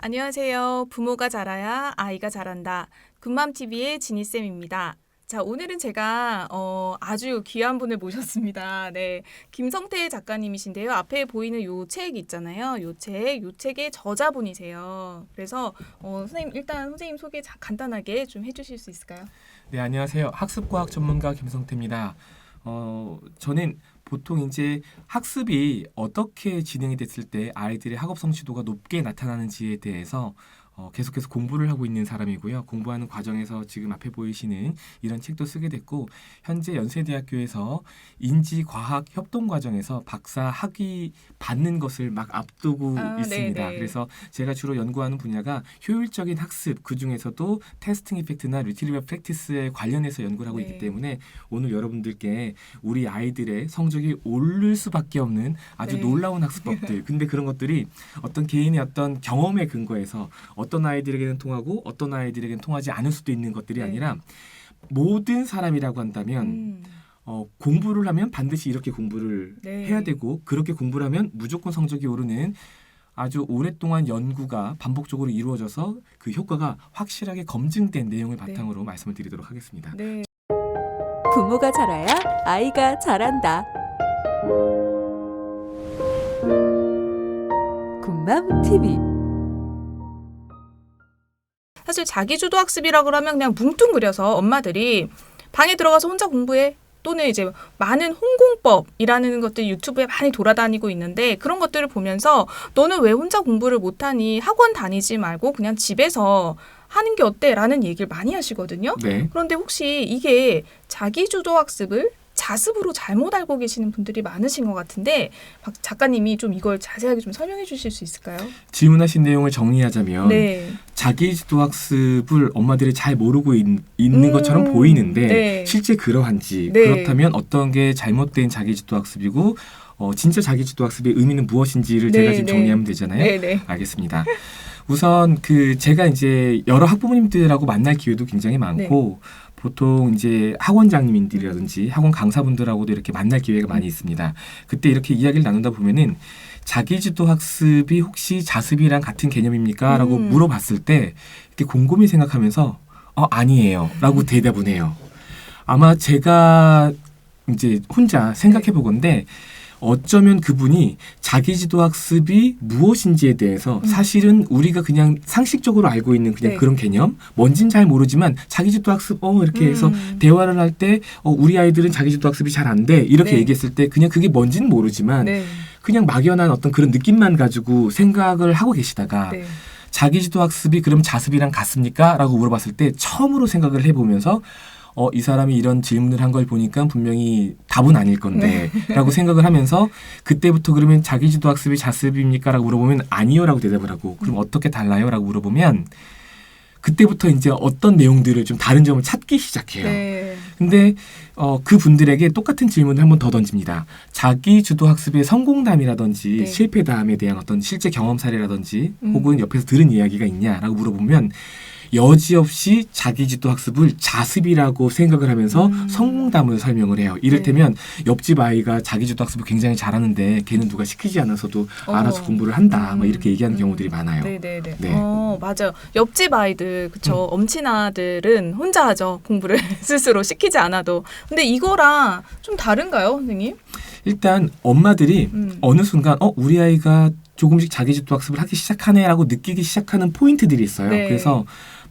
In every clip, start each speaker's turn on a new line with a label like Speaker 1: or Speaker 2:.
Speaker 1: 안녕하세요. 부모가 잘해야 아이가 잘한다. 군맘TV의 지니쌤입니다. 자, 오늘은 제가 어, 아주 귀한 분을 모셨습니다. 네. 김성태 작가님이신데요. 앞에 보이는 요 책 있잖아요. 요 책, 요 책의 저자분이세요. 그래서 어, 선생님 일단 선생님 소개 자, 간단하게 좀 해주실 수 있을까요?
Speaker 2: 네, 안녕하세요. 학습과학 전문가 김성태입니다. 어, 저는 보통 이제 학습이 어떻게 진행이 됐을 때 아이들의 학업 성취도가 높게 나타나는지에 대해서 어, 계속해서 공부를 하고 있는 사람이고요. 공부하는 과정에서 지금 앞에 보이시는 이런 책도 쓰게 됐고 현재 연세대학교에서 인지과학 협동 과정에서 박사 학위 받는 것을 막 앞두고
Speaker 1: 아,
Speaker 2: 있습니다.
Speaker 1: 네네.
Speaker 2: 그래서 제가 주로 연구하는 분야가 효율적인 학습 그 중에서도 테스팅 이펙트나 리트리버 프랙티스에 관련해서 연구를 하고
Speaker 1: 네.
Speaker 2: 있기 때문에 오늘 여러분들께 우리 아이들의 성적이 오를 수밖에 없는 아주
Speaker 1: 네.
Speaker 2: 놀라운 학습법들. 근데 그런 것들이 어떤 개인의 어떤 경험에 근거해서 어떤 아이들에게는 통하고 어떤 아이들에게는 통하지 않을 수도 있는 것들이
Speaker 1: 네.
Speaker 2: 아니라 모든 사람이라고 한다면
Speaker 1: 음,
Speaker 2: 어, 공부를 하면 반드시 이렇게 공부를
Speaker 1: 네.
Speaker 2: 해야 되고 그렇게 공부를 하면 무조건 성적이 오르는 아주 오랫동안 연구가 반복적으로 이루어져서 그 효과가 확실하게 검증된 내용을
Speaker 1: 네.
Speaker 2: 바탕으로 말씀을 드리도록 하겠습니다.
Speaker 1: 네.
Speaker 3: 부모가 잘해야 아이가 잘한다. 군맘 TV
Speaker 1: 사실 자기주도 학습이라고 그러면 그냥 뭉뚱그려서 엄마들이 방에 들어가서 혼자 공부해 또는 이제 많은 홍공법이라는 것들이 유튜브에 많이 돌아다니고 있는데 그런 것들을 보면서 너는 왜 혼자 공부를 못하니 학원 다니지 말고 그냥 집에서 하는 게 어때? 라는 얘기를 많이 하시거든요.
Speaker 2: 네.
Speaker 1: 그런데 혹시 이게 자기주도 학습을 자습으로 잘못 알고 계시는 분들이 많으신 것 같은데 박 작가님이 좀 이걸 자세하게 좀 설명해 주실 수 있을까요?
Speaker 2: 질문하신 내용을 정리하자면
Speaker 1: 네.
Speaker 2: 자기주도 학습을 엄마들이 잘 모르고 있, 는
Speaker 1: 음,
Speaker 2: 것처럼 보이는데
Speaker 1: 네.
Speaker 2: 실제 그러한지
Speaker 1: 네.
Speaker 2: 그렇다면 어떤 게 잘못된 자기주도 학습이고 어, 진짜 자기주도 학습의 의미는 무엇인지를 제가
Speaker 1: 네,
Speaker 2: 지금
Speaker 1: 네.
Speaker 2: 정리하면 되잖아요.
Speaker 1: 네, 네.
Speaker 2: 알겠습니다. 우선 그 제가 이제 여러 학부모님들하고 만날 기회도 굉장히 많고
Speaker 1: 네.
Speaker 2: 보통 이제 학원장님들이라든지 학원 강사분들하고도 이렇게 만날 기회가 많이
Speaker 1: 음.
Speaker 2: 있습니다. 그때 이렇게 이야기를 나누다 보면은 자기주도 학습이 혹시 자습이랑 같은 개념입니까?라고
Speaker 1: 음.
Speaker 2: 물어봤을 때 이렇게 곰곰이 생각하면서 어 아니에요 라고 대답을 해요. 아마 제가 이제 혼자 생각해 보건데 어쩌면 그분이 자기 지도 학습이 무엇인지에 대해서
Speaker 1: 음.
Speaker 2: 사실은 우리가 그냥 상식적으로 알고 있는 그냥
Speaker 1: 네.
Speaker 2: 그런 개념 뭔진 잘 모르지만 자기 지도 학습 어 이렇게 해서
Speaker 1: 음.
Speaker 2: 대화를 할 때 어, 우리 아이들은 자기 지도 학습이 잘 안 돼 이렇게
Speaker 1: 네.
Speaker 2: 얘기했을 때 그냥 그게 뭔지는 모르지만
Speaker 1: 네.
Speaker 2: 그냥 막연한 어떤 그런 느낌만 가지고 생각을 하고 계시다가
Speaker 1: 네.
Speaker 2: 자기 지도 학습이 그럼 자습이랑 같습니까? 라고 물어봤을 때 처음으로 생각을 해보면서 어, 이 사람이 이런 질문을 한 걸 보니까 분명히 답은 아닐 건데 라고 생각을 하면서 그때부터 그러면 자기지도 학습이 자습입니까? 라고 물어보면 아니요 라고 대답을 하고 그럼 어떻게 달라요? 라고 물어보면 그때부터 이제 어떤 내용들을 좀 다른 점을 찾기 시작해요.
Speaker 1: 네.
Speaker 2: 근데 어, 그 분들에게 똑같은 질문을 한번 더 던집니다. 자기 주도 학습의 성공담이라든지
Speaker 1: 네.
Speaker 2: 실패담에 대한 어떤 실제 경험 사례라든지
Speaker 1: 음.
Speaker 2: 혹은 옆에서 들은 이야기가 있냐라고 물어보면 여지없이 자기 주도 학습을 자습이라고 생각을 하면서
Speaker 1: 음.
Speaker 2: 성공담을 설명을 해요. 이를테면 옆집 아이가 자기 주도 학습을 굉장히 잘하는데 걔는 누가 시키지 않아서도
Speaker 1: 어.
Speaker 2: 알아서 공부를 한다. 막 이렇게 얘기하는
Speaker 1: 음.
Speaker 2: 경우들이 많아요.
Speaker 1: 네, 네, 네.
Speaker 2: 네.
Speaker 1: 어, 맞아요. 옆집 아이들, 그쵸. 엄친아들은 혼자 하죠. 공부를 스스로 시키지 않아도. 근데 이거랑 좀 다른가요, 선생님?
Speaker 2: 일단 엄마들이
Speaker 1: 음.
Speaker 2: 어느 순간 어 우리 아이가 조금씩 자기 집도 학습을 하기 시작하네라고 느끼기 시작하는 포인트들이 있어요.
Speaker 1: 네.
Speaker 2: 그래서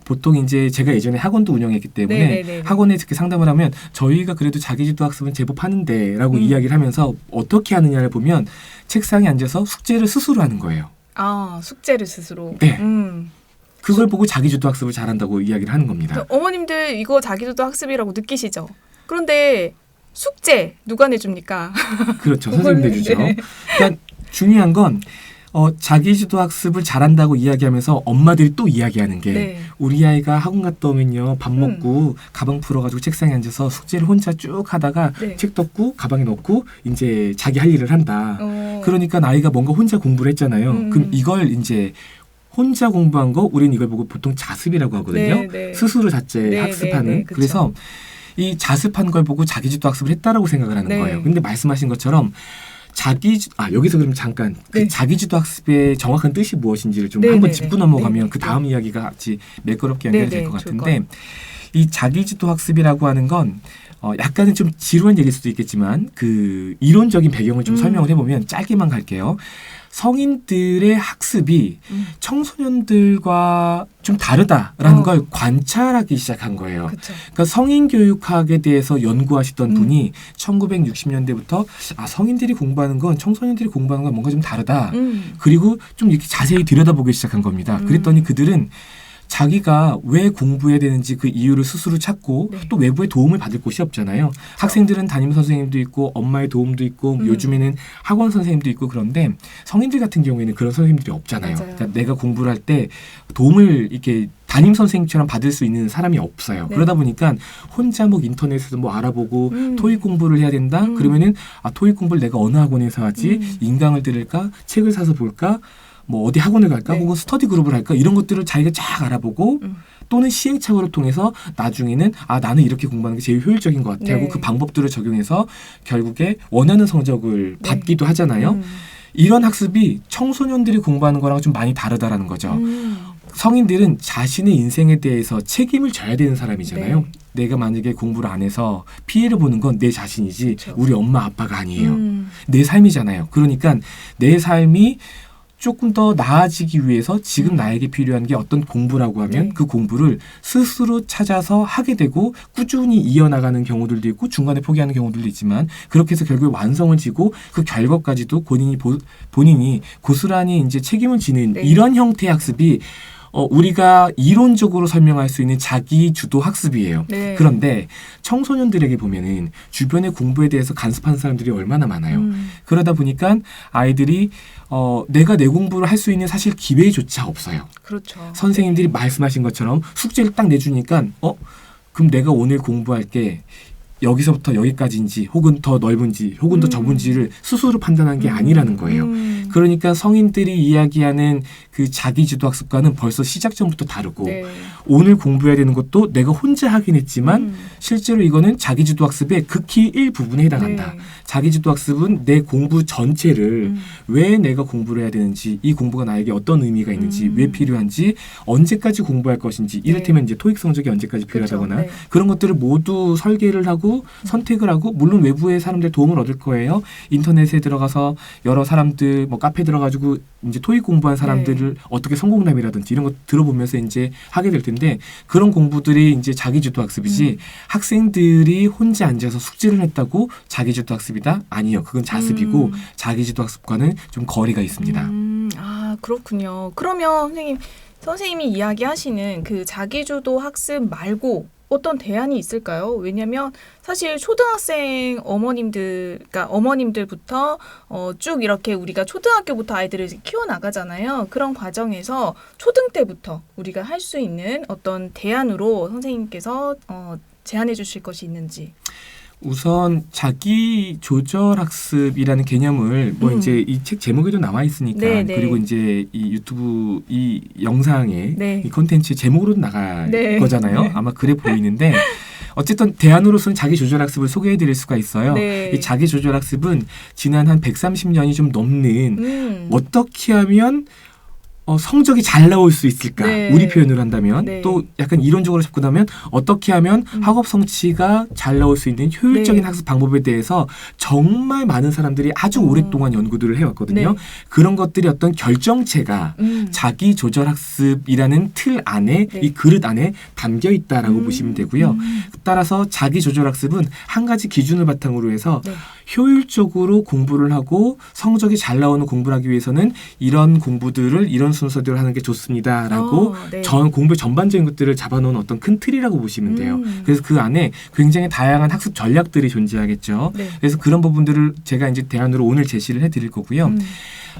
Speaker 2: 보통 이제 제가 예전에 학원도 운영했기 때문에
Speaker 1: 네, 네, 네, 네.
Speaker 2: 학원에 이렇게 상담을 하면 저희가 그래도 자기 집도 학습은 제법 하는데라고
Speaker 1: 음.
Speaker 2: 이야기를 하면서 어떻게 하느냐를 보면 책상에 앉아서 숙제를 스스로 하는 거예요.
Speaker 1: 아, 숙제를 스스로.
Speaker 2: 네.
Speaker 1: 음.
Speaker 2: 그걸 보고 자기 주도 학습을 잘한다고 이야기를 하는 겁니다.
Speaker 1: 어머님들 이거 자기주도 학습이라고 느끼시죠? 그런데 숙제 누가 내줍니까?
Speaker 2: 그렇죠. 선생님 내주죠.
Speaker 1: 네.
Speaker 2: 그러니까 중요한 건 어, 자기주도 학습을 잘한다고 이야기하면서 엄마들이 또 이야기하는 게
Speaker 1: 네.
Speaker 2: 우리 아이가 학원 갔다 오면요 밥
Speaker 1: 음.
Speaker 2: 먹고 가방 풀어가지고 책상에 앉아서 숙제를 혼자 쭉 하다가
Speaker 1: 네.
Speaker 2: 책 덮고 가방에 넣고 이제 자기 할 일을 한다.
Speaker 1: 어.
Speaker 2: 그러니까 아이가 뭔가 혼자 공부를 했잖아요.
Speaker 1: 음.
Speaker 2: 그럼 이걸 이제 혼자 공부한 거 우리는 이걸 보고 보통 자습이라고 하거든요.
Speaker 1: 네, 네.
Speaker 2: 스스로 자체
Speaker 1: 네,
Speaker 2: 학습하는.
Speaker 1: 네, 네, 그쵸.
Speaker 2: 그래서 이 자습한 걸 보고 자기주도 학습을 했다라고 생각을 하는
Speaker 1: 네.
Speaker 2: 거예요. 근데 말씀하신 것처럼 자기 주- 아 여기서 그럼 잠깐 그
Speaker 1: 네.
Speaker 2: 자기주도 학습의 정확한 뜻이 무엇인지를 좀
Speaker 1: 네,
Speaker 2: 한번
Speaker 1: 네,
Speaker 2: 짚고
Speaker 1: 네.
Speaker 2: 넘어가면
Speaker 1: 네,
Speaker 2: 그
Speaker 1: 네.
Speaker 2: 다음 이야기가 같이 매끄럽게 연결이
Speaker 1: 네,
Speaker 2: 될
Speaker 1: 네,
Speaker 2: 것 같은데 이 자기주도 학습이라고 하는 건 어, 약간은 좀 지루한 얘기일 수도 있겠지만 그 이론적인 배경을 좀
Speaker 1: 음.
Speaker 2: 설명을 해보면 짧게만 갈게요. 성인들의 학습이
Speaker 1: 음.
Speaker 2: 청소년들과 좀 다르다라는
Speaker 1: 어.
Speaker 2: 걸 관찰하기 시작한 거예요.
Speaker 1: 그렇죠.
Speaker 2: 그러니까 성인 교육학에 대해서 연구하시던
Speaker 1: 음.
Speaker 2: 분이 1960년대부터 아 성인들이 공부하는 건 청소년들이 공부하는 건 뭔가 좀 다르다.
Speaker 1: 음.
Speaker 2: 그리고 좀 이렇게 자세히 들여다보기 시작한 겁니다.
Speaker 1: 음.
Speaker 2: 그랬더니 그들은 자기가 왜 공부해야 되는지 그 이유를 스스로 찾고
Speaker 1: 네.
Speaker 2: 또 외부의 도움을 받을 곳이 없잖아요. 학생들은 담임 선생님도 있고 엄마의 도움도 있고
Speaker 1: 음.
Speaker 2: 요즘에는 학원 선생님도 있고 그런데 성인들 같은 경우에는 그런 선생님들이 없잖아요. 그러니까 내가 공부를 할 때 도움을 이렇게 담임 선생님처럼 받을 수 있는 사람이 없어요.
Speaker 1: 네.
Speaker 2: 그러다 보니까 혼자 뭐 인터넷에서 뭐 알아보고
Speaker 1: 음.
Speaker 2: 토익 공부를 해야 된다.
Speaker 1: 음.
Speaker 2: 그러면은 아 토익 공부를 내가 어느 학원에서 하지?
Speaker 1: 음.
Speaker 2: 인강을 들을까? 책을 사서 볼까? 뭐 어디 학원을 갈까?
Speaker 1: 네.
Speaker 2: 혹은 스터디 그룹을 할까? 이런 것들을 자기가 쫙 알아보고
Speaker 1: 음.
Speaker 2: 또는 시행착오를 통해서 나중에는 아 나는 이렇게 공부하는 게 제일 효율적인 것 같아.
Speaker 1: 네.
Speaker 2: 하고 그 방법들을 적용해서 결국에 원하는 성적을
Speaker 1: 네.
Speaker 2: 받기도 하잖아요.
Speaker 1: 음.
Speaker 2: 이런 학습이 청소년들이 공부하는 거랑 좀 많이 다르다라는 거죠.
Speaker 1: 음.
Speaker 2: 성인들은 자신의 인생에 대해서 책임을 져야 되는 사람이잖아요.
Speaker 1: 네.
Speaker 2: 내가 만약에 공부를 안 해서 피해를 보는 건 내 자신이지
Speaker 1: 그쵸.
Speaker 2: 우리 엄마 아빠가 아니에요.
Speaker 1: 음.
Speaker 2: 내 삶이잖아요. 그러니까 내 삶이 조금 더 나아지기 위해서 지금
Speaker 1: 음.
Speaker 2: 나에게 필요한 게 어떤 공부라고 하면
Speaker 1: 네.
Speaker 2: 그 공부를 스스로 찾아서 하게 되고 꾸준히 이어나가는 경우들도 있고 중간에 포기하는 경우들도 있지만 그렇게 해서 결국 완성을 지고 그 결과까지도 본인이 보, 본인이 고스란히 이제 책임을 지는
Speaker 1: 네.
Speaker 2: 이런 형태의 학습이 어, 우리가 이론적으로 설명할 수 있는 자기 주도 학습이에요.
Speaker 1: 네.
Speaker 2: 그런데 청소년들에게 보면은 주변의 공부에 대해서 간섭하는 사람들이 얼마나 많아요.
Speaker 1: 음.
Speaker 2: 그러다 보니까 아이들이 어, 내가 내 공부를 할 수 있는 사실 기회조차 없어요.
Speaker 1: 그렇죠.
Speaker 2: 선생님들이 말씀하신 것처럼 숙제를 딱 내주니까 어 그럼 내가 오늘 공부할 게 여기서부터 여기까지인지 혹은 더 넓은지 혹은 더
Speaker 1: 음.
Speaker 2: 좁은지를 스스로 판단한 게
Speaker 1: 음.
Speaker 2: 아니라는 거예요.
Speaker 1: 음.
Speaker 2: 그러니까 성인들이 이야기하는 그 자기주도 학습과는 벌써 시작 전부터 다르고
Speaker 1: 네.
Speaker 2: 오늘 공부해야 되는 것도 내가 혼자 하긴 했지만
Speaker 1: 음.
Speaker 2: 실제로 이거는 자기주도 학습의 극히 일부분에 해당한다.
Speaker 1: 네.
Speaker 2: 자기주도 학습은 내 공부 전체를
Speaker 1: 음.
Speaker 2: 왜 내가 공부를 해야 되는지, 이 공부가 나에게 어떤 의미가 있는지,
Speaker 1: 음.
Speaker 2: 왜 필요한지, 언제까지 공부할 것인지, 이를테면 이제 토익 성적이 언제까지
Speaker 1: 그렇죠.
Speaker 2: 필요하다거나
Speaker 1: 네.
Speaker 2: 그런 것들을 모두 설계를 하고 선택을 하고 물론 외부의 사람들 도움을 얻을 거예요. 인터넷에 들어가서 여러 사람들 뭐 카페 들어가지고 이제 토익 공부한 사람들을
Speaker 1: 네.
Speaker 2: 어떻게 성공담이라든지 이런 거 들어보면서 이제 하게 될 텐데 그런 공부들이 이제 자기주도 학습이지
Speaker 1: 음.
Speaker 2: 학생들이 혼자 앉아서 숙제를 했다고 자기주도 학습이다? 아니요. 그건 자습이고
Speaker 1: 음.
Speaker 2: 자기주도 학습과는 좀 거리가 있습니다.
Speaker 1: 음, 아 그렇군요. 그러면 선생님 선생님이 이야기하시는 그 자기주도 학습 말고 어떤 대안이 있을까요? 왜냐하면 사실 초등학생 어머님들, 그러니까 어머님들부터 어, 쭉 이렇게 우리가 초등학교부터 아이들을 키워 나가잖아요. 그런 과정에서 초등 때부터 우리가 할 수 있는 어떤 대안으로 선생님께서 어, 제안해 주실 것이 있는지.
Speaker 2: 우선 자기 조절 학습이라는 개념을 뭐
Speaker 1: 음.
Speaker 2: 이제 이 책 제목에도 나와 있으니까
Speaker 1: 네, 네.
Speaker 2: 그리고 이제 이 유튜브 이 영상에
Speaker 1: 네.
Speaker 2: 이 콘텐츠 제목으로도 나갈
Speaker 1: 네.
Speaker 2: 거잖아요.
Speaker 1: 네.
Speaker 2: 아마 그래 보이는데 어쨌든 대안으로서는 자기 조절 학습을 소개해 드릴 수가 있어요.
Speaker 1: 네.
Speaker 2: 이 자기 조절 학습은 지난 한 130년이 좀 넘는
Speaker 1: 음.
Speaker 2: 어떻게 하면 어, 성적이 잘 나올 수 있을까?
Speaker 1: 네.
Speaker 2: 우리 표현을 한다면
Speaker 1: 네.
Speaker 2: 또 약간 이론적으로 접근 하면 어떻게 하면
Speaker 1: 음.
Speaker 2: 학업 성취가 잘 나올 수 있는 효율적인
Speaker 1: 네.
Speaker 2: 학습 방법에 대해서 정말 많은 사람들이 아주
Speaker 1: 음.
Speaker 2: 오랫동안 연구들을 해왔거든요.
Speaker 1: 네.
Speaker 2: 그런 것들이 어떤 결정체가
Speaker 1: 음.
Speaker 2: 자기 조절 학습이라는 틀 안에
Speaker 1: 네.
Speaker 2: 이 그릇 안에 담겨 있다라고
Speaker 1: 음.
Speaker 2: 보시면 되고요.
Speaker 1: 음.
Speaker 2: 따라서 자기 조절 학습은 한 가지 기준을 바탕으로 해서
Speaker 1: 네.
Speaker 2: 효율적으로 공부를 하고 성적이 잘 나오는 공부를 하기 위해서는 이런 공부들을 이런 순서대로 하는 게 좋습니다라고
Speaker 1: 어, 네.
Speaker 2: 전 공부의 전반적인 것들을 잡아놓은 어떤 큰 틀이라고 보시면 돼요.
Speaker 1: 음.
Speaker 2: 그래서 그 안에 굉장히 다양한 학습 전략들이 존재하겠죠.
Speaker 1: 네.
Speaker 2: 그래서 그런 부분들을 제가 이제 대안으로 오늘 제시를 해드릴 거고요.
Speaker 1: 음.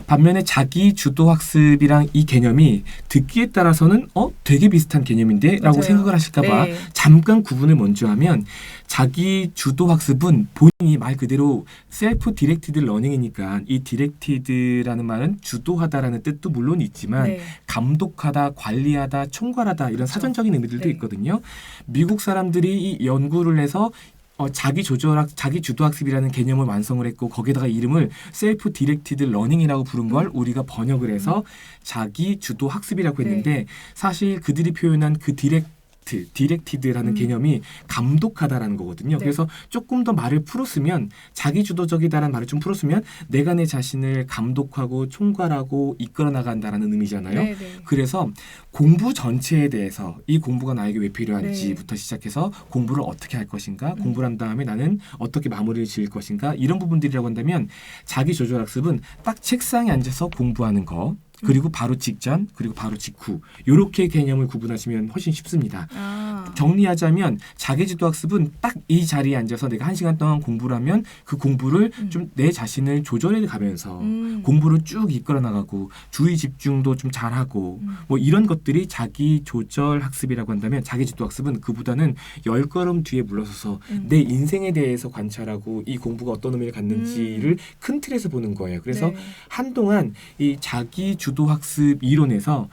Speaker 2: 반면에 자기 주도 학습이랑 이 개념이 듣기에 따라서는 어 되게 비슷한 개념인데라고. 생각을 하실까봐
Speaker 1: 네.
Speaker 2: 잠깐 구분을 먼저 하면 자기 주도 학습은 본인이 말 그대로 셀프 디렉티드 러닝이니까 이 디렉티드라는 말은 주도하다라는 뜻도 물론 있지만
Speaker 1: 네.
Speaker 2: 감독하다, 관리하다, 총괄하다 이런
Speaker 1: 그렇죠.
Speaker 2: 사전적인 의미들도
Speaker 1: 네.
Speaker 2: 있거든요. 미국 사람들이 이 연구를 해서 어, 자기 조절학, 자기 주도 학습이라는 개념을 완성을 했고 거기다가 이름을 셀프 디렉티드 러닝이라고 부른 걸 우리가 번역을 해서 자기 주도 학습이라고 했는데 사실 그들이 표현한 그 디렉 트 디렉티드라는
Speaker 1: 음.
Speaker 2: 개념이 감독하다라는 거거든요.
Speaker 1: 네.
Speaker 2: 그래서 조금 더 말을 풀었으면 자기 주도적이다라는 말을 좀 풀었으면 내가 내 자신을 감독하고 총괄하고 이끌어 나간다라는 의미잖아요.
Speaker 1: 네, 네.
Speaker 2: 그래서 공부 전체에 대해서 이 공부가 나에게 왜 필요한지부터 시작해서 공부를 어떻게 할 것인가,
Speaker 1: 네. 음.
Speaker 2: 공부를 한 다음에 나는 어떻게 마무리를 지을 것인가 이런 부분들이라고 한다면 자기 조절 학습은 딱 책상에 앉아서 공부하는 거 그리고 바로 직전 그리고 바로 직후 이렇게 개념을 구분하시면 훨씬 쉽습니다.
Speaker 1: 아.
Speaker 2: 정리하자면 자기주도 학습은 딱 이 자리에 앉아서 내가 한 시간 동안 공부를 하면 그 공부를
Speaker 1: 음.
Speaker 2: 좀내 자신을 조절해 가면서
Speaker 1: 음.
Speaker 2: 공부를 쭉 이끌어 나가고 주의 집중도 좀 잘하고
Speaker 1: 음.
Speaker 2: 뭐 이런 것들이 자기 조절 학습이라고 한다면 자기 지도 학습은 그보다는 열 걸음 뒤에 물러서서
Speaker 1: 음.
Speaker 2: 내 인생에 대해서 관찰하고 이 공부가 어떤 의미를 갖는지를 큰 틀에서 보는 거예요. 그래서
Speaker 1: 음. 네.
Speaker 2: 한동안 이 자기 주도 학습 이론에서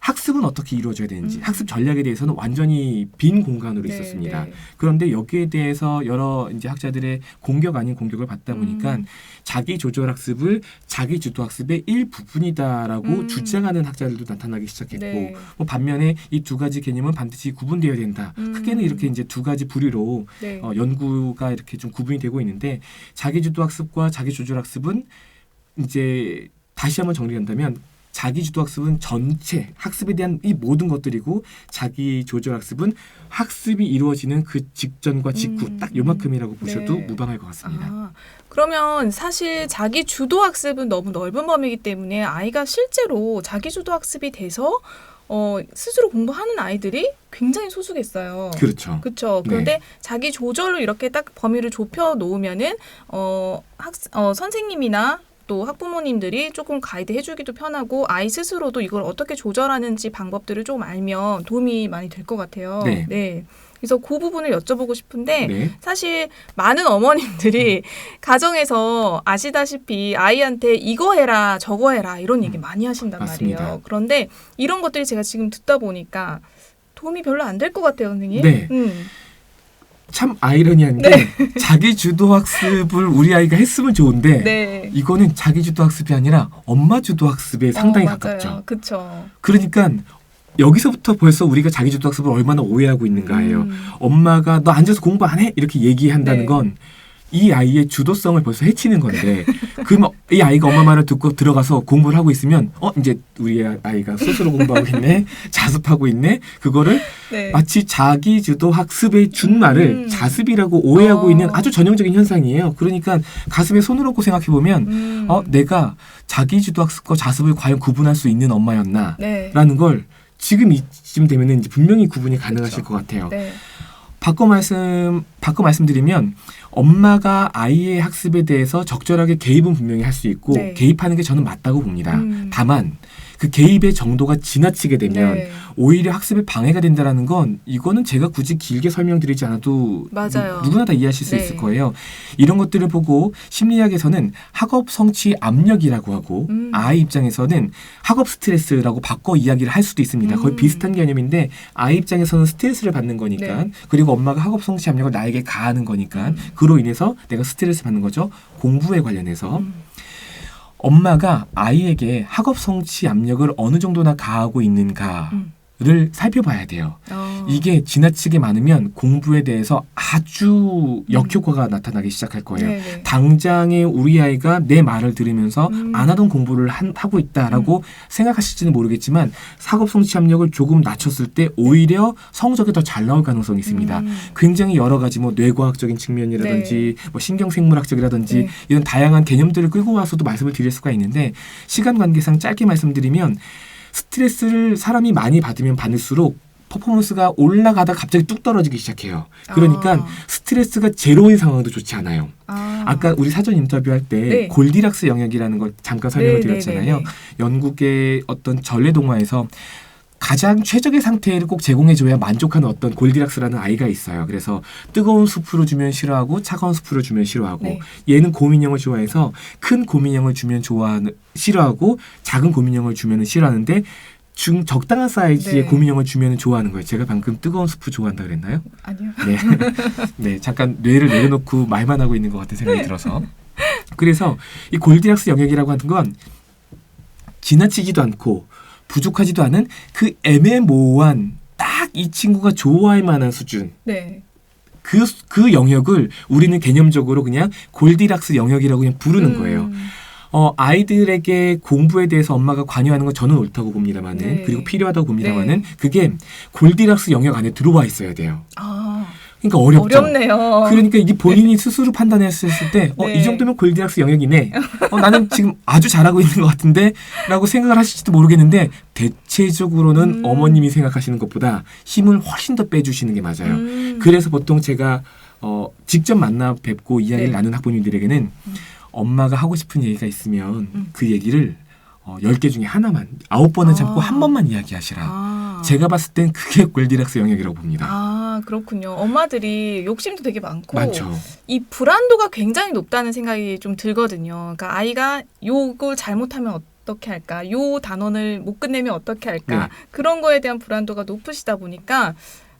Speaker 2: 학습은 어떻게 이루어져야 되는지
Speaker 1: 음.
Speaker 2: 학습 전략에 대해서는 완전히 빈 공간으로
Speaker 1: 네,
Speaker 2: 있었습니다.
Speaker 1: 네.
Speaker 2: 그런데 여기에 대해서 여러 이제 학자들의 공격 아닌 공격을 받다 보니까
Speaker 1: 음.
Speaker 2: 자기 조절 학습을 자기 주도 학습의 일부분이다라고
Speaker 1: 음.
Speaker 2: 주장하는 학자들도 나타나기 시작했고
Speaker 1: 네.
Speaker 2: 뭐 반면에 이 두 가지 개념은 반드시 구분되어야 된다.
Speaker 1: 음.
Speaker 2: 크게는 이렇게 이제 두 가지 부류로
Speaker 1: 네.
Speaker 2: 어, 연구가 이렇게 좀 구분이 되고 있는데 자기 주도 학습과 자기 조절 학습은 이제 다시 한번 정리한다면 자기 주도 학습은 전체 학습에 대한 이 모든 것들이고 자기 조절 학습은 학습이 이루어지는 그 직전과 직후
Speaker 1: 음,
Speaker 2: 딱 요만큼이라고 보셔도
Speaker 1: 네.
Speaker 2: 무방할 것 같습니다.
Speaker 1: 아, 그러면 사실 자기 주도 학습은 너무 넓은 범위이기 때문에 아이가 실제로 자기 주도 학습이 돼서 어, 스스로 공부하는 아이들이 굉장히 소수겠어요.
Speaker 2: 그렇죠.
Speaker 1: 그렇죠. 그런데 자기 조절로 이렇게 딱 범위를 좁혀 놓으면은 어, 학 어, 선생님이나 또 학부모님들이 조금 가이드 해주기도 편하고 아이 스스로도 이걸 어떻게 조절하는지 방법들을 좀 알면 도움이 많이 될 것 같아요.
Speaker 2: 네.
Speaker 1: 그래서 그 부분을 여쭤보고 싶은데
Speaker 2: 네.
Speaker 1: 사실 많은 어머님들이 가정에서 아시다시피 아이한테 이거 해라 저거 해라 이런 얘기
Speaker 2: 음,
Speaker 1: 많이 하신단
Speaker 2: 맞습니다.
Speaker 1: 말이에요. 그런데 이런 것들이 제가 지금 듣다 보니까 도움이 별로 안 될 것 같아요, 선생님.
Speaker 2: 네.
Speaker 1: 음.
Speaker 2: 참 아이러니한 게 자기 주도 학습을 우리 아이가 했으면 좋은데
Speaker 1: 네.
Speaker 2: 이거는 자기 주도 학습이 아니라 엄마 주도 학습에 상당히
Speaker 1: 어,
Speaker 2: 가깝죠.
Speaker 1: 그쵸.
Speaker 2: 그러니까 여기서부터 벌써 우리가 자기 주도 학습을 얼마나 오해하고 있는가예요.
Speaker 1: 음.
Speaker 2: 엄마가 너 앉아서 공부 안 해? 이렇게 얘기한다는
Speaker 1: 네.
Speaker 2: 건 이 아이의 주도성을 벌써 해치는 건데 그럼 이 아이가 엄마 말을 듣고 들어가서 공부를 하고 있으면 어 이제 우리 아이가 스스로 공부하고 있네 자습하고 있네 그거를
Speaker 1: 네.
Speaker 2: 마치 자기 주도 학습의 준 말을
Speaker 1: 음.
Speaker 2: 자습이라고 오해하고
Speaker 1: 어.
Speaker 2: 있는 아주 전형적인 현상이에요. 그러니까 가슴에 손을 얹고 생각해 보면
Speaker 1: 음.
Speaker 2: 어 내가 자기 주도 학습과 자습을 과연 구분할 수 있는 엄마였나?
Speaker 1: 네.
Speaker 2: 라는 걸 지금 이쯤 되면은 이제 분명히 구분이 가능하실
Speaker 1: 그렇죠.
Speaker 2: 것 같아요.
Speaker 1: 네.
Speaker 2: 바꿔 말씀 바꿔 말씀드리면 엄마가 아이의 학습에 대해서 적절하게 개입은 분명히 할 수 있고
Speaker 1: 네.
Speaker 2: 개입하는 게 저는 맞다고 봅니다.
Speaker 1: 음.
Speaker 2: 다만 그 개입의 정도가 지나치게 되면
Speaker 1: 네.
Speaker 2: 오히려 학습에 방해가 된다라는 건 이거는 제가 굳이 길게 설명드리지 않아도
Speaker 1: 맞아요.
Speaker 2: 누, 구나 다 이해하실 수
Speaker 1: 네.
Speaker 2: 있을 거예요. 이런 것들을 보고 심리학에서는 학업 성취 압력이라고 하고
Speaker 1: 음.
Speaker 2: 아이 입장에서는 학업 스트레스라고 바꿔 이야기를 할 수도 있습니다. 거의
Speaker 1: 음.
Speaker 2: 비슷한 개념인데 아이 입장에서는 스트레스를 받는 거니까
Speaker 1: 네.
Speaker 2: 그리고 엄마가 학업 성취 압력을 나에게 가하는 거니까
Speaker 1: 음.
Speaker 2: 그로 인해서 내가 스트레스 받는 거죠. 공부에 관련해서
Speaker 1: 음.
Speaker 2: 엄마가 아이에게 학업 성취 압력을 어느 정도나 가하고 있는가를
Speaker 1: 음.
Speaker 2: 살펴봐야 돼요.
Speaker 1: 어.
Speaker 2: 이게 지나치게 많으면 공부에 대해서 아주 역효과가 나타나기 시작할 거예요.
Speaker 1: 음. 네네.
Speaker 2: 당장에 우리 아이가 내 말을 들으면서
Speaker 1: 음.
Speaker 2: 안 하던 공부를 한- 하고 있다라고 생각하실지는 모르겠지만 학업 성취 압력을 조금 낮췄을 때 오히려 성적이 더 잘 나올 가능성이 있습니다.
Speaker 1: 음.
Speaker 2: 굉장히 여러 가지 뭐 뇌과학적인 측면이라든지 뭐 신경생물학적이라든지
Speaker 1: 네.
Speaker 2: 이런 다양한 개념들을 끌고 와서도 말씀을 드릴 수가 있는데 시간 관계상 짧게 말씀드리면 스트레스를 사람이 많이 받으면 받을수록 퍼포먼스가 올라가다 갑자기 뚝 떨어지기 시작해요. 그러니까
Speaker 1: 아.
Speaker 2: 스트레스가 제로인 상황도 좋지 않아요.
Speaker 1: 아.
Speaker 2: 아까 우리 사전 인터뷰할 때
Speaker 1: 네.
Speaker 2: 골디락스 영역이라는 걸 잠깐 설명을
Speaker 1: 네, 네,
Speaker 2: 드렸잖아요.
Speaker 1: 네, 네.
Speaker 2: 영국의 어떤 전래 동화에서 가장 최적의 상태를 꼭 제공해줘야 만족하는 어떤 골디락스라는 아이가 있어요. 그래서 뜨거운 수프를 주면 싫어하고 차가운 수프를 주면 싫어하고
Speaker 1: 네.
Speaker 2: 얘는 곰인형을 좋아해서 큰 곰인형을 주면 좋아하는 싫어하고 작은 곰인형을 주면 싫어하는데 중 적당한 사이즈의
Speaker 1: 네.
Speaker 2: 곰인형을 주면 좋아하는 거예요. 제가 방금 뜨거운 수프 좋아한다 그랬나요?
Speaker 1: 아니요.
Speaker 2: 네. 네, 잠깐 뇌를 내려놓고 말만 하고 있는 것 같은 생각이 들어서. 그래서 이 골디락스 영역이라고 하는 건 지나치지도 않고 부족하지도 않은 그 애매모호한 딱 이 친구가 좋아할 만한 수준.
Speaker 1: 네.
Speaker 2: 그, 그 영역을 우리는 개념적으로 그냥 골디락스 영역이라고 그냥 부르는
Speaker 1: 음,
Speaker 2: 거예요. 어, 아이들에게 공부에 대해서 엄마가 관여하는 건 저는 옳다고 봅니다만은,
Speaker 1: 네.
Speaker 2: 그리고 필요하다고 봅니다만은,
Speaker 1: 네.
Speaker 2: 그게 골디락스 영역 안에 들어와 있어야 돼요.
Speaker 1: 아,
Speaker 2: 그러니까 어렵죠.
Speaker 1: 어렵네요.
Speaker 2: 그러니까 이게 본인이 스스로 판단했을 때, 어,
Speaker 1: 네.
Speaker 2: 이 정도면 골디락스 영역이네. 어, 나는 지금 아주 잘하고 있는 것 같은데, 라고 생각을 하실지도 모르겠는데, 대체적으로는
Speaker 1: 음.
Speaker 2: 어머님이 생각하시는 것보다 힘을 훨씬 더 빼주시는 게 맞아요.
Speaker 1: 음.
Speaker 2: 그래서 보통 제가, 어, 직접 만나 뵙고 이야기를
Speaker 1: 네.
Speaker 2: 나눈 학부모님들에게는,
Speaker 1: 음.
Speaker 2: 엄마가 하고 싶은 얘기가 있으면,
Speaker 1: 음.
Speaker 2: 그 얘기를, 어, 10개 중에 하나만, 아홉 번은 참고
Speaker 1: 아.
Speaker 2: 한 번만 이야기하시라.
Speaker 1: 아.
Speaker 2: 제가 봤을 땐 그게 골디락스 영역이라고 봅니다.
Speaker 1: 아, 그렇군요. 엄마들이 욕심도 되게 많고
Speaker 2: 많죠.
Speaker 1: 이 불안도가 굉장히 높다는 생각이 좀 들거든요. 그러니까 아이가 요걸 잘못하면 어떻게 할까? 요 단원을 못 끝내면 어떻게 할까?
Speaker 2: 네.
Speaker 1: 그런 거에 대한 불안도가 높으시다 보니까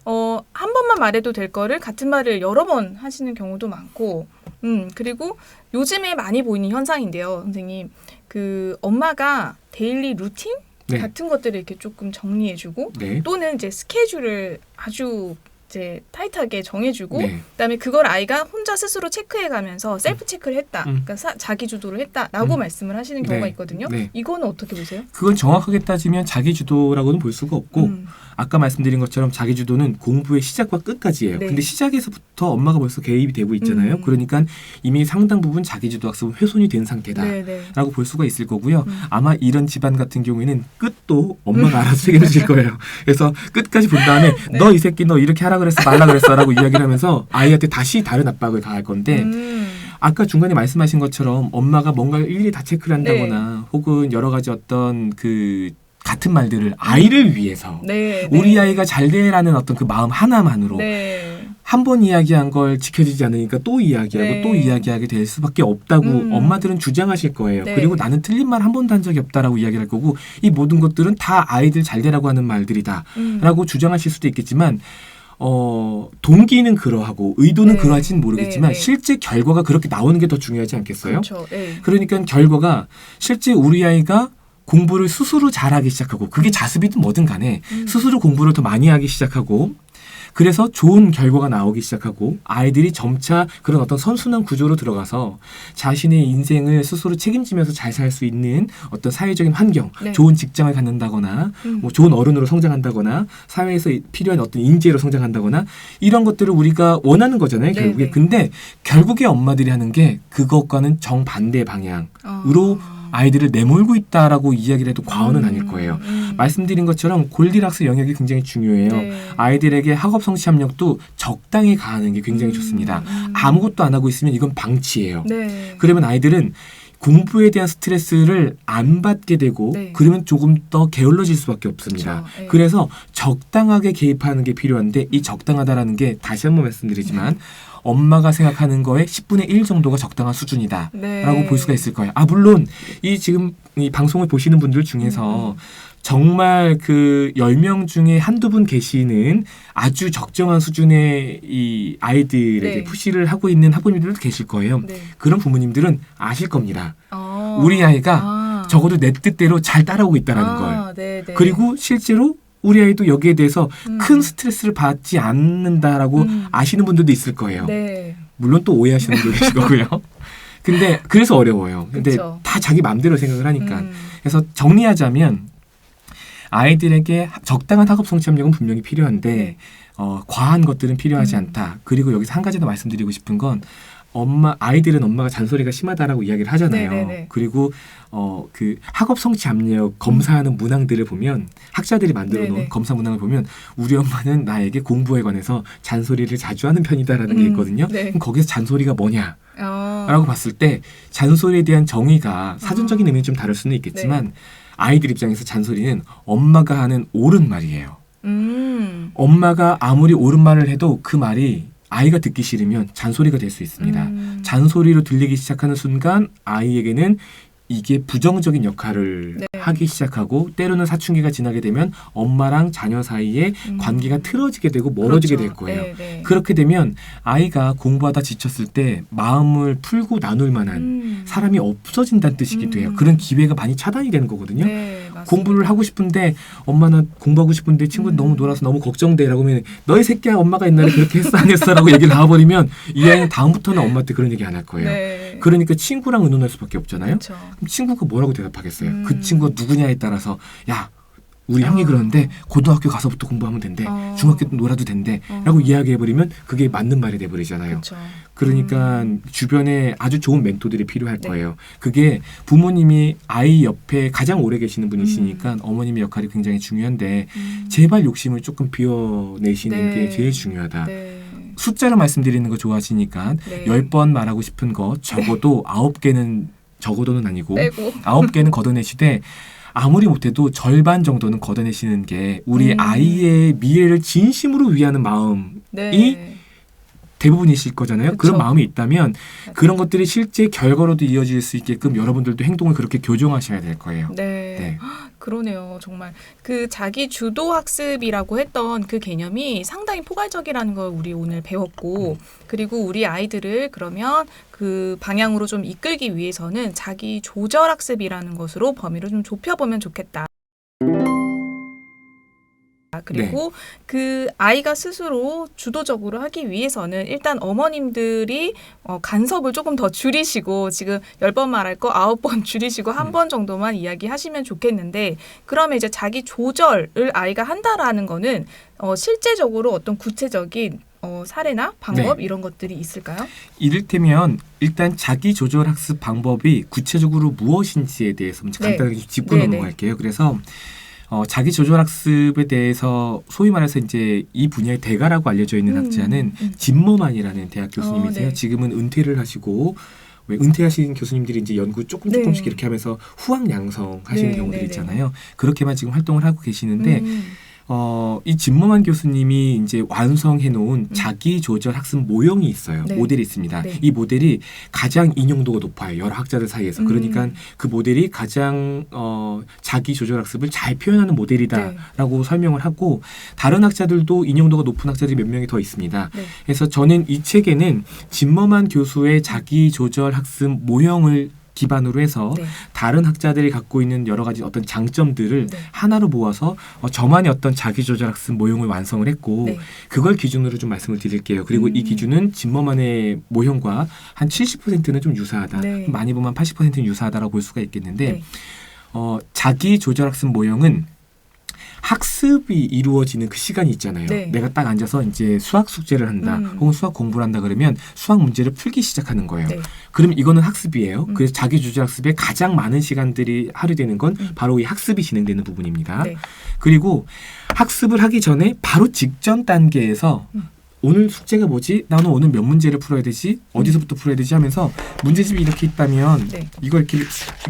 Speaker 1: 어, 한 번만 말해도 될 거를 같은 말을 여러 번 하시는 경우도 많고, 음, 그리고 요즘에 많이 보이는 현상인데요, 선생님. 그 엄마가 데일리 루틴
Speaker 2: 네.
Speaker 1: 같은 것들을 이렇게 조금 정리해주고,
Speaker 2: 네.
Speaker 1: 또는 이제 스케줄을 아주 이제 타이트하게 정해주고,
Speaker 2: 네.
Speaker 1: 그다음에 그걸 아이가 혼자 스스로 체크해가면서 셀프 체크를 했다,
Speaker 2: 음.
Speaker 1: 그러니까 사- 자기 주도를 했다라고
Speaker 2: 음.
Speaker 1: 말씀을 하시는 경우가
Speaker 2: 네.
Speaker 1: 있거든요.
Speaker 2: 네.
Speaker 1: 이거는 어떻게 보세요?
Speaker 2: 그건 정확하게 따지면 자기 주도라고는 볼 수가 없고
Speaker 1: 음.
Speaker 2: 아까 말씀드린 것처럼 자기 주도는 공부의 시작과 끝까지예요.
Speaker 1: 네.
Speaker 2: 근데 시작에서부터 엄마가 벌써 개입이 되고 있잖아요.
Speaker 1: 음.
Speaker 2: 그러니까 이미 상당 부분 자기 주도 학습은 훼손이 된 상태다라고
Speaker 1: 네, 네.
Speaker 2: 볼 수가 있을 거고요.
Speaker 1: 음.
Speaker 2: 아마 이런 집안 같은 경우에는 끝도 엄마가 알아서 책임을 질 거예요. 그래서 끝까지 본 다음에
Speaker 1: 네.
Speaker 2: 너이 새끼 너 이렇게 하라 그랬어 말라 그랬어라고 이야기를 하면서 아이한테 다시 다른 압박을 가할 건데
Speaker 1: 음.
Speaker 2: 아까 중간에 말씀하신 것처럼 엄마가 뭔가를 일일이 다 체크를 한다거나
Speaker 1: 네.
Speaker 2: 혹은 여러 가지 어떤 그 같은 말들을 아이를 위해서
Speaker 1: 네,
Speaker 2: 우리
Speaker 1: 네.
Speaker 2: 아이가 잘 되라는 어떤 그 마음 하나만으로
Speaker 1: 네.
Speaker 2: 한번 이야기한 걸 지켜지지 않으니까 또 이야기하고
Speaker 1: 네.
Speaker 2: 또 이야기하게 될 수밖에 없다고
Speaker 1: 음.
Speaker 2: 엄마들은 주장하실 거예요.
Speaker 1: 네.
Speaker 2: 그리고 나는 틀린 말 한 번도 한 적이 없다라고 이야기할 거고 이 모든 것들은 다 아이들 잘 되라고 하는 말들이다라고
Speaker 1: 음.
Speaker 2: 주장하실 수도 있겠지만 어 동기는 그러하고 의도는
Speaker 1: 네.
Speaker 2: 그러하지는 모르겠지만
Speaker 1: 네, 네.
Speaker 2: 실제 결과가 그렇게 나오는 게 더 중요하지 않겠어요?
Speaker 1: 그렇죠. 네.
Speaker 2: 그러니까 결과가 실제 우리 아이가 공부를 스스로 잘하기 시작하고 그게 자습이든 뭐든 간에
Speaker 1: 음.
Speaker 2: 스스로 공부를 더 많이 하기 시작하고 그래서 좋은 결과가 나오기 시작하고 아이들이 점차 그런 어떤 선순환 구조로 들어가서 자신의 인생을 스스로 책임지면서 잘 살 수 있는 어떤 사회적인 환경,
Speaker 1: 네.
Speaker 2: 좋은 직장을 갖는다거나
Speaker 1: 음.
Speaker 2: 뭐 좋은 어른으로 성장한다거나 사회에서 필요한 어떤 인재로 성장한다거나 이런 것들을 우리가 원하는 거잖아요
Speaker 1: 네,
Speaker 2: 결국에
Speaker 1: 네.
Speaker 2: 근데 결국에 엄마들이 하는 게 그것과는 정반대 방향
Speaker 1: 어.
Speaker 2: 으로 아이들을 내몰고 있다라고 이야기를 해도 과언은 아닐 거예요.
Speaker 1: 음.
Speaker 2: 말씀드린 것처럼 골디락스 영역이 굉장히 중요해요.
Speaker 1: 네.
Speaker 2: 아이들에게 학업 성취 압력도 적당히 가하는 게 굉장히
Speaker 1: 음,
Speaker 2: 좋습니다.
Speaker 1: 음.
Speaker 2: 아무것도 안 하고 있으면 이건 방치예요.
Speaker 1: 네.
Speaker 2: 그러면 아이들은 공부에 대한 스트레스를 안 받게 되고
Speaker 1: 네.
Speaker 2: 그러면 조금 더 게을러질 수밖에 없습니다.
Speaker 1: 그쵸. 네.
Speaker 2: 그래서 적당하게 개입하는 게 필요한데 이 적당하다라는 게 다시 한번 말씀드리지만 엄마가 생각하는 거의 10분의 1 정도가 적당한 수준이다.
Speaker 1: 네.
Speaker 2: 라고 볼 수가 있을 거예요. 아 물론 이 지금 이 방송을 보시는 분들 중에서
Speaker 1: 음.
Speaker 2: 정말 그 10명 중에 한두 분 계시는 아주 적정한 수준의 이 아이들에게
Speaker 1: 네.
Speaker 2: 푸시를 하고 있는 학부모님들도 계실 거예요.
Speaker 1: 네.
Speaker 2: 그런 부모님들은 아실 겁니다.
Speaker 1: 어.
Speaker 2: 우리 아이가
Speaker 1: 아.
Speaker 2: 적어도 내 뜻대로 잘 따라오고 있다라는 걸.
Speaker 1: 아, 네, 네.
Speaker 2: 그리고 실제로 우리 아이도 여기에 대해서
Speaker 1: 음.
Speaker 2: 큰 스트레스를 받지 않는다라고
Speaker 1: 음.
Speaker 2: 아시는 분들도 있을 거예요.
Speaker 1: 네.
Speaker 2: 물론 또 오해하시는 분도 계실 거고요. 근데 그래서 어려워요. 근데
Speaker 1: 그쵸.
Speaker 2: 다 자기 마음대로 생각을 하니까.
Speaker 1: 음.
Speaker 2: 그래서 정리하자면 아이들에게 하- 적당한 학업 성취함력은 분명히 필요한데
Speaker 1: 네.
Speaker 2: 어, 과한 것들은 필요하지
Speaker 1: 음.
Speaker 2: 않다. 그리고 여기서 한 가지 더 말씀드리고 싶은 건 엄마 아이들은 엄마가 잔소리가 심하다라고 이야기를 하잖아요.
Speaker 1: 네네네.
Speaker 2: 그리고 어 그 학업 성취 압력 검사하는 문항들을 보면 학자들이 만들어 놓은
Speaker 1: 네네.
Speaker 2: 검사 문항을 보면 우리 엄마는 나에게 공부에 관해서 잔소리를 자주 하는 편이다라는 게
Speaker 1: 음,
Speaker 2: 있거든요.
Speaker 1: 네.
Speaker 2: 그럼 거기서 잔소리가 뭐냐?
Speaker 1: 어.
Speaker 2: 라고 봤을 때 잔소리에 대한 정의가 사전적인
Speaker 1: 아.
Speaker 2: 의미는 좀 다를 수는
Speaker 1: 네.
Speaker 2: 있겠지만 아이들 입장에서 잔소리는 엄마가 하는 옳은 말이에요.
Speaker 1: 음.
Speaker 2: 엄마가 아무리 옳은 말을 해도 그 말이 아이가 듣기 싫으면 잔소리가 될 수 있습니다.
Speaker 1: 음.
Speaker 2: 잔소리로 들리기 시작하는 순간 아이에게는 이게 부정적인 역할을
Speaker 1: 네.
Speaker 2: 하기 시작하고 때로는 사춘기가 지나게 되면 엄마랑 자녀 사이에
Speaker 1: 음.
Speaker 2: 관계가 틀어지게 되고 멀어지게
Speaker 1: 그렇죠.
Speaker 2: 될 거예요.
Speaker 1: 네, 네.
Speaker 2: 그렇게 되면 아이가 공부하다 지쳤을 때 마음을 풀고 나눌 만한
Speaker 1: 음.
Speaker 2: 사람이 없어진다는 뜻이기도 해요.
Speaker 1: 음.
Speaker 2: 그런 기회가 많이 차단이 되는 거거든요.
Speaker 1: 네.
Speaker 2: 공부를 하고 싶은데 엄마는 공부하고 싶은데 친구
Speaker 1: 음.
Speaker 2: 너무 놀아서 너무 걱정돼라고 하면 너희 새끼야 엄마가 옛날에 그렇게 했어 안 했어라고 얘기를 나와버리면 이 아이는 다음부터는 엄마한테 그런 얘기 안 할 거예요.
Speaker 1: 네.
Speaker 2: 그러니까 친구랑 의논할 수밖에 없잖아요.
Speaker 1: 그렇죠.
Speaker 2: 그럼 친구가 뭐라고 대답하겠어요?
Speaker 1: 음.
Speaker 2: 그 친구가 누구냐에 따라서 야 우리 형이
Speaker 1: 어.
Speaker 2: 그러는데 고등학교 가서부터 공부하면 된대.
Speaker 1: 어.
Speaker 2: 중학교 때 놀아도 된대.
Speaker 1: 어.
Speaker 2: 라고 이야기해버리면 그게 맞는 말이 돼버리잖아요.
Speaker 1: 그렇죠.
Speaker 2: 그러니까
Speaker 1: 음.
Speaker 2: 주변에 아주 좋은 멘토들이 필요할
Speaker 1: 네.
Speaker 2: 거예요. 그게 부모님이 아이 옆에 가장 오래 계시는 분이시니까 어머님의 역할이 굉장히 중요한데
Speaker 1: 음.
Speaker 2: 제발 욕심을 조금 비워내시는
Speaker 1: 네.
Speaker 2: 게 제일 중요하다.
Speaker 1: 네.
Speaker 2: 숫자로 말씀드리는 거 좋아하시니까
Speaker 1: 네.
Speaker 2: 열번 말하고 싶은 거 적어도 아홉 개는 적어도는 아니고 아홉 개는 걷어내시되 아무리 못해도 절반 정도는 걷어내시는 게 우리
Speaker 1: 음.
Speaker 2: 아이의 미래를 진심으로 위하는 마음
Speaker 1: 네.
Speaker 2: 이 대부분이실 거잖아요. 그런
Speaker 1: 그쵸.
Speaker 2: 마음이 있다면 그런 것들이 실제 결과로도 이어질 수 있게끔 여러분들도 행동을 그렇게 교정하셔야 될 거예요.
Speaker 1: 네.
Speaker 2: 네.
Speaker 1: 그러네요. 정말 그 자기 주도 학습이라고 했던 그 개념이 상당히 포괄적이라는 걸 우리 오늘 배웠고 그리고 우리 아이들을 그러면 그 방향으로 좀 이끌기 위해서는 자기 조절 학습이라는 것으로 범위를 좀 좁혀 보면 좋겠다. 그리고 그 아이가 스스로 주도적으로 하기 위해서는 일단 어머님들이 어, 간섭을 조금 더 줄이시고 지금 열 번 말할 거 아홉 번 줄이시고 한
Speaker 2: 음.
Speaker 1: 번 정도만 이야기하시면 좋겠는데 그러면 이제 자기 조절을 아이가 한다라는 거는 어, 실제적으로 어떤 구체적인 어, 사례나 방법
Speaker 2: 네.
Speaker 1: 이런 것들이 있을까요?
Speaker 2: 이를테면 일단 자기 조절 학습 방법이 구체적으로 무엇인지에 대해서 먼저
Speaker 1: 네.
Speaker 2: 간단하게 좀 짚고
Speaker 1: 네, 네.
Speaker 2: 넘어갈게요. 그래서 어, 자기 조절 학습에 대해서 소위 말해서 이제 이 분야의 대가라고 알려져 있는
Speaker 1: 음,
Speaker 2: 학자는
Speaker 1: 음.
Speaker 2: 진머만이라는 대학 교수님이세요.
Speaker 1: 어, 네.
Speaker 2: 지금은 은퇴를 하시고 왜 은퇴하신 교수님들이 이제 연구 조금 조금씩
Speaker 1: 네.
Speaker 2: 이렇게 하면서 후학 양성 하시는
Speaker 1: 네,
Speaker 2: 경우들이
Speaker 1: 네, 네.
Speaker 2: 있잖아요. 그렇게만 지금 활동을 하고 계시는데
Speaker 1: 음,
Speaker 2: 어, 이 진모만 교수님이 이제 완성해 놓은
Speaker 1: 음.
Speaker 2: 자기 조절 학습 모형이 있어요.
Speaker 1: 네.
Speaker 2: 모델이 있습니다.
Speaker 1: 네.
Speaker 2: 이 모델이 가장 인용도가 높아요. 여러 학자들 사이에서.
Speaker 1: 음.
Speaker 2: 그러니까 그 모델이 가장 어, 자기 조절 학습을 잘 표현하는
Speaker 1: 네.
Speaker 2: 모델이다라고 설명을 하고 다른 학자들도 인용도가 높은 학자들이 몇 명이 더 있습니다.
Speaker 1: 네.
Speaker 2: 그래서 저는 이 책에는 진머만 교수의 자기 조절 학습 모형을 기반으로 해서
Speaker 1: 네.
Speaker 2: 다른 학자들이 갖고 있는 여러 가지 어떤 장점들을
Speaker 1: 네.
Speaker 2: 하나로 모아서 어, 저만의 어떤 자기 조절 학습 모형을 완성을 했고
Speaker 1: 네.
Speaker 2: 그걸 기준으로 좀 말씀을 드릴게요. 그리고 이
Speaker 1: 음.
Speaker 2: 기준은 진머만의 모형과 한 70%는 좀 유사하다.
Speaker 1: 네.
Speaker 2: 많이 보면 80%는 유사하다라고 볼 수가 있겠는데
Speaker 1: 네.
Speaker 2: 어, 자기 조절 학습 모형은 학습이 이루어지는 그 시간이 있잖아요.
Speaker 1: 네.
Speaker 2: 내가 딱 앉아서 이제 수학 숙제를 한다,
Speaker 1: 음.
Speaker 2: 혹은 수학 공부를 한다 그러면 수학 문제를 풀기 시작하는 거예요.
Speaker 1: 네.
Speaker 2: 그럼 이거는 학습이에요.
Speaker 1: 음.
Speaker 2: 그래서 자기 조절 학습에 가장 많은 시간들이 할애되는 건
Speaker 1: 음.
Speaker 2: 바로 이 학습이 진행되는 부분입니다.
Speaker 1: 네.
Speaker 2: 그리고 학습을 하기 전에 바로 직전 단계에서
Speaker 1: 음.
Speaker 2: 오늘 숙제가 뭐지? 나는 오늘 몇 문제를 풀어야 되지? 어디서부터 풀어야 되지? 하면서 문제집이 이렇게 있다면
Speaker 1: 네.
Speaker 2: 이걸 이렇게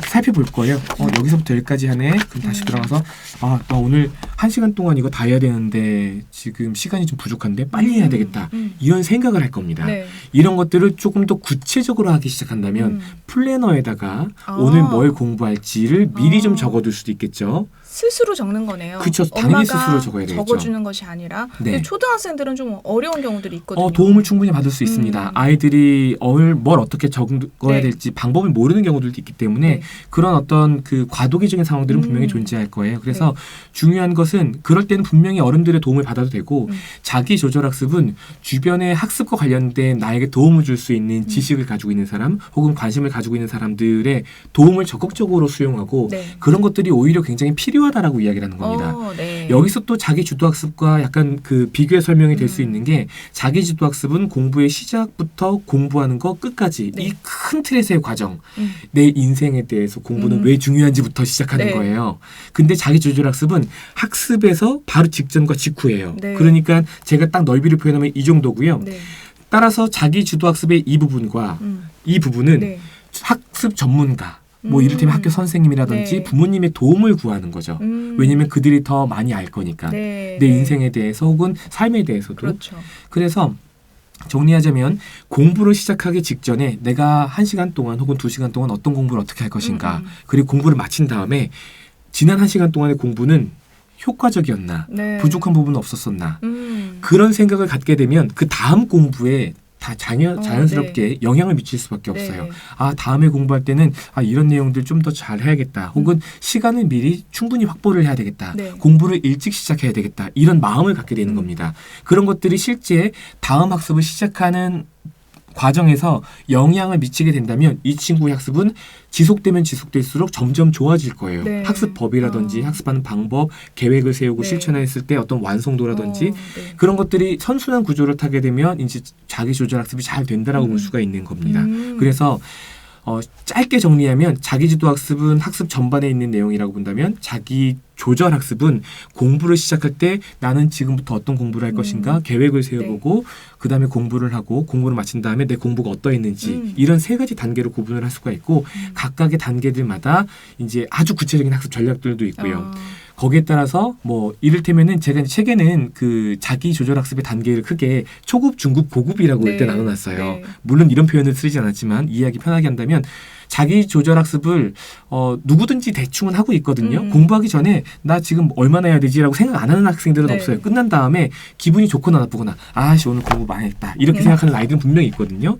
Speaker 2: 살펴볼 거예요. 어, 여기서부터 여기까지 하네. 그럼 다시
Speaker 1: 음.
Speaker 2: 들어가서 아, 나 오늘 한 시간 동안 이거 다 해야 되는데 지금 시간이 좀 부족한데 빨리 해야
Speaker 1: 음,
Speaker 2: 되겠다.
Speaker 1: 음.
Speaker 2: 이런 생각을 할 겁니다.
Speaker 1: 네.
Speaker 2: 이런 것들을 조금 더 구체적으로 하기 시작한다면
Speaker 1: 음.
Speaker 2: 플래너에다가
Speaker 1: 아.
Speaker 2: 오늘 뭘 공부할지를 미리
Speaker 1: 아.
Speaker 2: 좀 적어둘 수도 있겠죠.
Speaker 1: 스스로 적는 거네요.
Speaker 2: 그쵸, 당연히 스스로 적어야 되겠죠.
Speaker 1: 적어주는 것이 아니라
Speaker 2: 네.
Speaker 1: 초등학생들은 좀 어려운 경우들이 있거든요.
Speaker 2: 어, 도움을 충분히 받을 수 있습니다.
Speaker 1: 음.
Speaker 2: 아이들이 뭘, 뭘 어떻게 적어야
Speaker 1: 네.
Speaker 2: 될지 방법을 모르는 경우들도 있기 때문에
Speaker 1: 네.
Speaker 2: 그런 어떤 그 과도기적인 상황들은
Speaker 1: 음.
Speaker 2: 분명히 존재할 거예요. 그래서 중요한 것은 그럴 때는 분명히 어른들의 도움을 받아도 되고
Speaker 1: 음.
Speaker 2: 자기 조절 학습은 주변의 학습과 관련된 나에게 도움을 줄수
Speaker 1: 음.
Speaker 2: 있는 지식을 가지고 있는 사람 혹은 관심을 가지고 있는 사람들의 도움을 적극적으로 수용하고
Speaker 1: 네.
Speaker 2: 그런 것들이 오히려 굉장히 필요하다라고 이야기를 하는 겁니다.
Speaker 1: 어, 네.
Speaker 2: 여기서 또 자기 주도 학습과 약간 그 비교의 설명이 될수
Speaker 1: 음.
Speaker 2: 있는 게 자기 주도 학습은 공부의 시작부터 공부하는 거 끝까지
Speaker 1: 네.
Speaker 2: 이큰 틀에서의 과정
Speaker 1: 음.
Speaker 2: 내 인생에 대해서 공부는
Speaker 1: 음.
Speaker 2: 왜 중요한지부터 시작하는
Speaker 1: 네.
Speaker 2: 거예요. 근데 자기 조절 학습은 학습 에서 바로 직전과 직후예요.
Speaker 1: 네.
Speaker 2: 그러니까 제가 딱 넓이를 표현하면 이 정도고요.
Speaker 1: 네.
Speaker 2: 따라서 자기 주도 학습의 이 부분과
Speaker 1: 음.
Speaker 2: 이 부분은
Speaker 1: 네.
Speaker 2: 학습 전문가 뭐
Speaker 1: 음.
Speaker 2: 이를테면 학교 선생님이라든지
Speaker 1: 네.
Speaker 2: 부모님의 도움을 구하는 거죠.
Speaker 1: 음.
Speaker 2: 왜냐면 그들이 더 많이 알 거니까.
Speaker 1: 네.
Speaker 2: 내
Speaker 1: 네.
Speaker 2: 인생에 대해서 혹은 삶에 대해서도
Speaker 1: 그렇죠.
Speaker 2: 그래서 정리하자면 공부를 시작하기 직전에 내가 한 시간 동안 혹은 두 시간 동안 어떤 공부를 어떻게 할 것인가
Speaker 1: 음, 음.
Speaker 2: 그리고 공부를 마친 다음에 지난 한 시간 동안의 공부는 효과적이었나
Speaker 1: 네.
Speaker 2: 부족한 부분은 없었었나
Speaker 1: 음.
Speaker 2: 그런 생각을 갖게 되면 그 다음 공부에 다 자연,
Speaker 1: 어,
Speaker 2: 자연스럽게 영향을 미칠 수밖에 없어요.
Speaker 1: 네.
Speaker 2: 아 다음에 공부할 때는 아 이런 내용들 좀 더 잘 해야겠다. 혹은 시간을 미리 충분히 확보를 해야 되겠다.
Speaker 1: 음. 네.
Speaker 2: 공부를 일찍 시작해야 되겠다. 이런 마음을 갖게 되는
Speaker 1: 음.
Speaker 2: 겁니다. 그런 것들이 실제 다음 학습을 시작하는 과정에서 영향을 미치게 된다면 이 친구의 학습은 지속되면 지속될수록 점점 좋아질 거예요.
Speaker 1: 네.
Speaker 2: 학습법이라든지
Speaker 1: 어.
Speaker 2: 학습하는 방법, 계획을 세우고
Speaker 1: 네.
Speaker 2: 실천했을 때 어떤 완성도라든지
Speaker 1: 어, 네.
Speaker 2: 그런 것들이 선순환 구조를 타게 되면 이제 자기 조절 학습이 잘 된다라고
Speaker 1: 음.
Speaker 2: 볼 수가 있는 겁니다.
Speaker 1: 음.
Speaker 2: 그래서 어, 짧게 정리하면 자기 지도 학습은 학습 전반에 있는 내용이라고 본다면 자기 조절 학습은 공부를 시작할 때 나는 지금부터 어떤 공부를 할
Speaker 1: 음.
Speaker 2: 것인가 계획을 세워보고 그다음에 공부를 하고 공부를 마친 다음에 내 공부가 어떠했는지
Speaker 1: 음.
Speaker 2: 이런 세 가지 단계로 구분을 할 수가 있고
Speaker 1: 음.
Speaker 2: 각각의 단계들마다 이제 아주 구체적인 학습 전략들도 있고요.
Speaker 1: 어.
Speaker 2: 거기에 따라서 뭐 이를테면은 제가 책에는 그 자기 조절 학습의 단계를 크게 초급, 중급, 고급이라고
Speaker 1: 네.
Speaker 2: 일단 나눠놨어요.
Speaker 1: 네.
Speaker 2: 물론 이런 표현을 쓰지 않았지만 이해하기 편하게 한다면 자기 조절 학습을 어 누구든지 대충은 하고 있거든요.
Speaker 1: 음.
Speaker 2: 공부하기 전에 나 지금 얼마나 해야 되지라고 생각 안 하는 학생들은
Speaker 1: 네.
Speaker 2: 없어요. 끝난 다음에 기분이 좋거나 나쁘거나 아씨 오늘 공부 많이 했다 이렇게
Speaker 1: 음.
Speaker 2: 생각하는 아이들은 분명히 있거든요.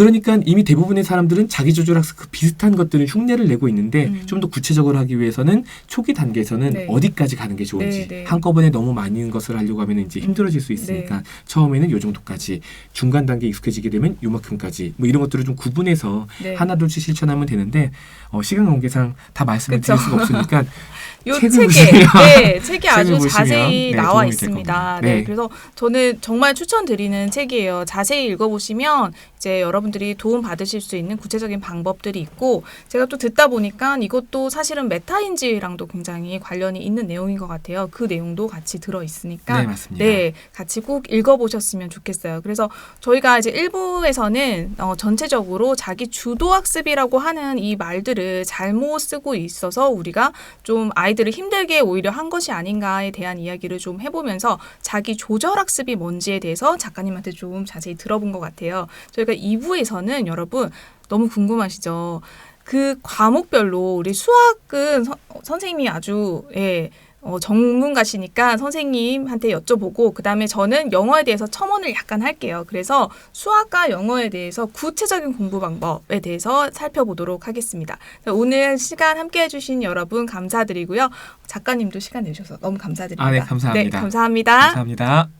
Speaker 2: 그러니까 이미 대부분의 사람들은 자기 조절 학습 그 비슷한 것들은 흉내를 내고 있는데
Speaker 1: 음.
Speaker 2: 좀더 구체적으로 하기 위해서는 초기 단계에서는
Speaker 1: 네.
Speaker 2: 어디까지 가는 게 좋은지
Speaker 1: 네, 네.
Speaker 2: 한꺼번에 너무 많은 것을 하려고 하면 이제 힘들어질 수 있으니까 처음에는 요 정도까지 중간 단계 익숙해지게 되면 요만큼까지 뭐 이런 것들을 좀 구분해서
Speaker 1: 네.
Speaker 2: 하나 둘씩 실천하면 되는데 어, 시간 관계상 다 말씀을
Speaker 1: 그쵸.
Speaker 2: 드릴 수가 없으니까
Speaker 1: 요 책에 네, 책이 아주
Speaker 2: 보시면,
Speaker 1: 자세히
Speaker 2: 네,
Speaker 1: 나와
Speaker 2: 있습니다.
Speaker 1: 네.
Speaker 2: 네.
Speaker 1: 그래서 저는 정말 추천드리는 책이에요. 자세히 읽어보시면 이제 여러분들이 도움 받으실 수 있는 구체적인 방법들이 있고 제가 또 듣다 보니까 이것도 사실은 메타인지랑도 굉장히 관련이 있는 내용인 것 같아요. 그 내용도 같이 들어 있으니까
Speaker 2: 네 맞습니다.
Speaker 1: 네, 같이 꼭 읽어보셨으면 좋겠어요. 그래서 저희가 이제 1부에서는 어, 전체적으로 자기 주도 학습이라고 하는 이 말들을 잘못 쓰고 있어서 우리가 좀 아이 들을 힘들게 오히려 한 것이 아닌가에 대한 이야기를 좀 해보면서 자기 조절학습이 뭔지에 대해서 작가님한테 좀 자세히 들어본 것 같아요. 저희가 2부에서는 여러분 너무 궁금하시죠? 그 과목별로 우리 수학은 선- 선생님이 아주 예, 어, 전문가시니까 선생님한테 여쭤보고 그 다음에 저는 영어에 대해서 첨언을 약간 할게요. 그래서 수학과 영어에 대해서 구체적인 공부 방법에 대해서 살펴보도록 하겠습니다. 자, 오늘 시간 함께 해주신 여러분 감사드리고요. 작가님도 시간 내주셔서 너무 감사드립니다.
Speaker 2: 아, 네, 감사합니다.
Speaker 1: 네, 감사합니다.
Speaker 2: 감사합니다.